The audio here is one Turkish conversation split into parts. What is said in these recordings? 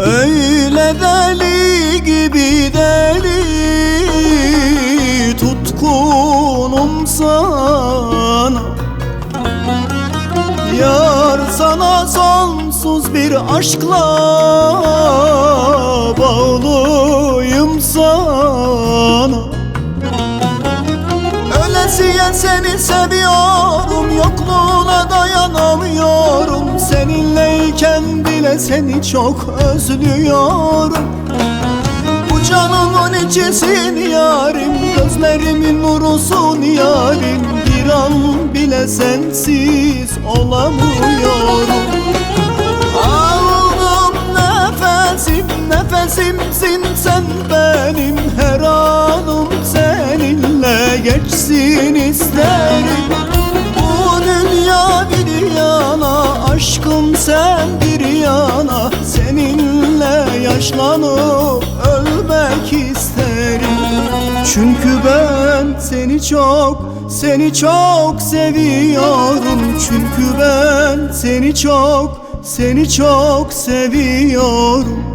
Öyle deli gibi deli Tutkunum sana. Yar sana sonsuz bir aşkla seni seviyorum Yokluğuna dayanamıyorum. Seninleyken bile seni çok özlüyorum. Bu canımın içisin yarim Gözlerimin nurusun yarim. Bir an bile sensiz olamıyorum. Aldım nefesim, nefesimsin sen benim Her anım geçsin isterim Bu dünya bir yana, aşkım sen bir yana. Seninle yaşlanıp ölmek isterim. Çünkü ben seni çok, seni çok seviyorum. Çünkü ben seni çok, seni çok seviyorum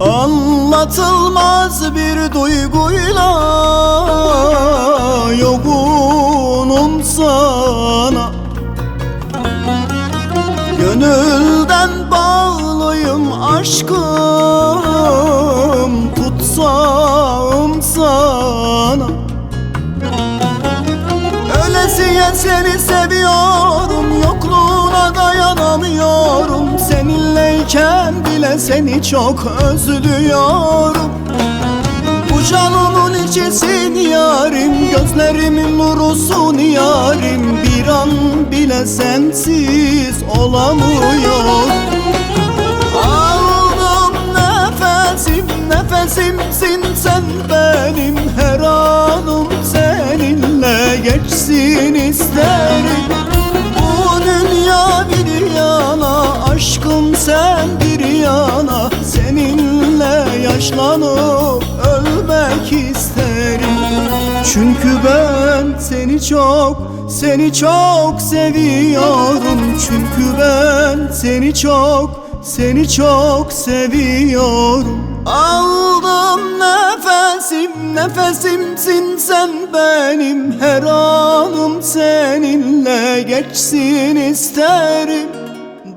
Anlatılmaz bir duyguyla Yogunum sana. Gönülden bağlıyım aşkım Tutsam sana. Ölesiye seni seviyorum Seninleyken bile seni çok özlüyorum. Bu canımın içisin yarim Gözlerimin nurusun yarim. Bir an bile sensiz olamıyorum. Aldım nefesim, nefesimsin sen benim. Her anım seninle geçsin isterim. Aşkım sen bir yana Seninle yaşlanıp ölmek isterim. Çünkü ben seni çok, seni çok seviyorum. Çünkü ben seni çok, seni çok seviyorum. Aldım nefesim, nefesimsin sen benim. Her anım seninle geçsin isterim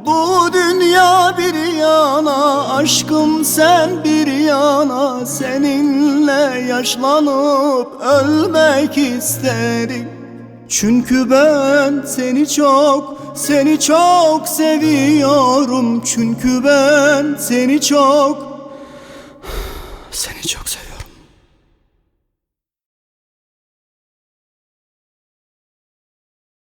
Bu dünya bir yana, aşkım sen bir yana. Seninle yaşlanıp ölmek isterim. Çünkü ben seni çok, seni çok seviyorum. Çünkü ben seni çok, seni çok seviyorum